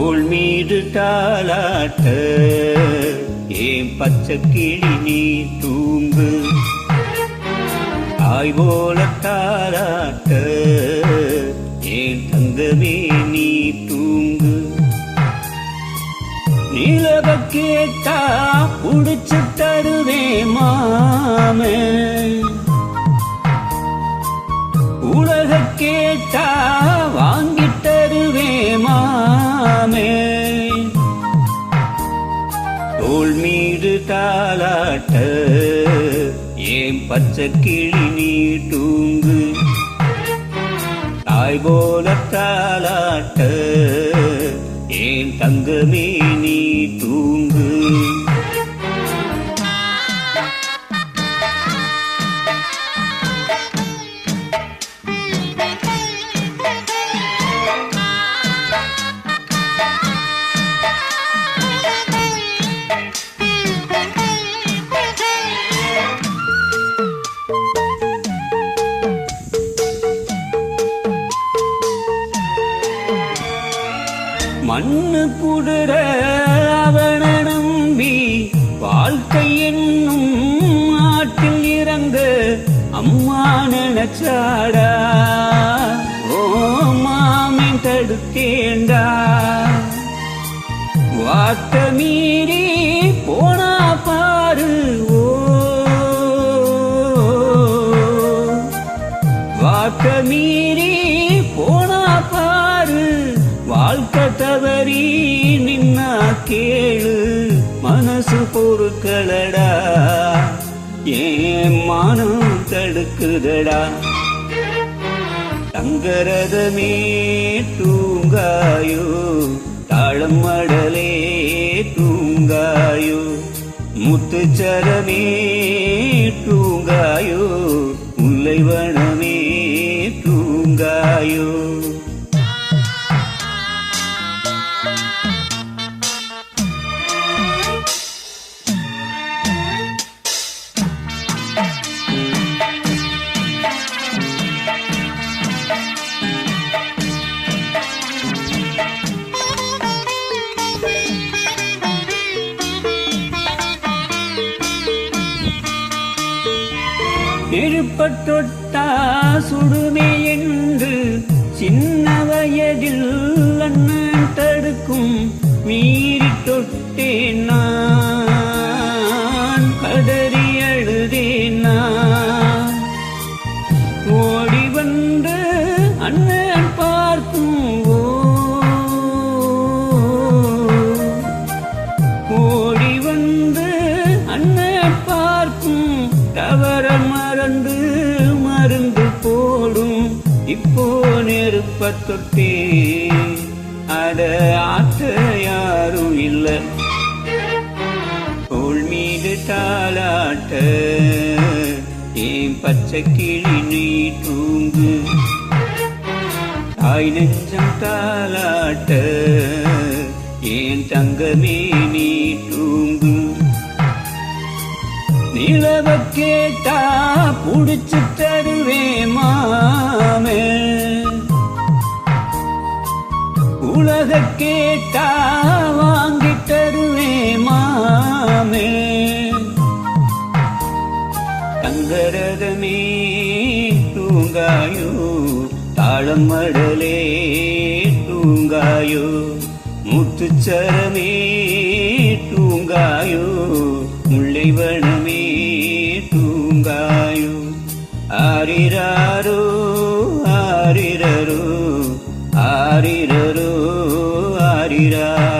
தோல் மீது தாளாட்ட ஏன் பச்சை கிளி நீ தூங்கு? தாய் போல தாளாட்ட ஏன் தங்கமே நீ தூங்கு? நிலவ கேட்டா புடிச்சு தருவே மாமே தாளாட்ட ஏன் பச்சை கிளி நீ தூங்கு? தாய் போல தாளாட்ட ஏன் தங்கமே கண்ணு குடுற அவன நம்பி வாழ்க்கை என்னும் ஆட்டில் இறந்து அம்மா நினைச்சாடா? ஓ மாமின் தடுத்தேண்டா வாட்ட மீறி போனா பாரு ஓ. வாக்க மீறி போனா பாரு வாழ்க்கை தவறி நின்னா கேளு மனசு பொறுக்கலடா. ஏன் மானம் தடுக்குதடா? தங்கரதமே தூங்காயோ தாளம் மடலே தூங்காயோ முத்துச்சரமே தூங்காயோ நெருப்பத்தொட்டா சுடுமே என்று சின்ன வயதில் இப்போ நெருப்ப தொட்டே அட ஆத்த யாரும் இல்ல. தோள் மீது தாளாட்ட. ஏன் பச்சை கிளி நீ தூங்கு? தாய் நெஞ்சம் தாளாட்ட. ஏன் தங்கமே நீ தூங்கு? நிலவ கேட்டா புடிச்சு தருவேமா வக கேட்டா வாங்கி தருவே மாமே தங்கரதமே தூங்காயோ தாளம் மடலே தூங்காயோ முத்துச்சரமே தூங்காயோ முல்லைவனமே தூங்காயோ ஆரிராரோ ஆரிரரோ ஆரிரரோ Hare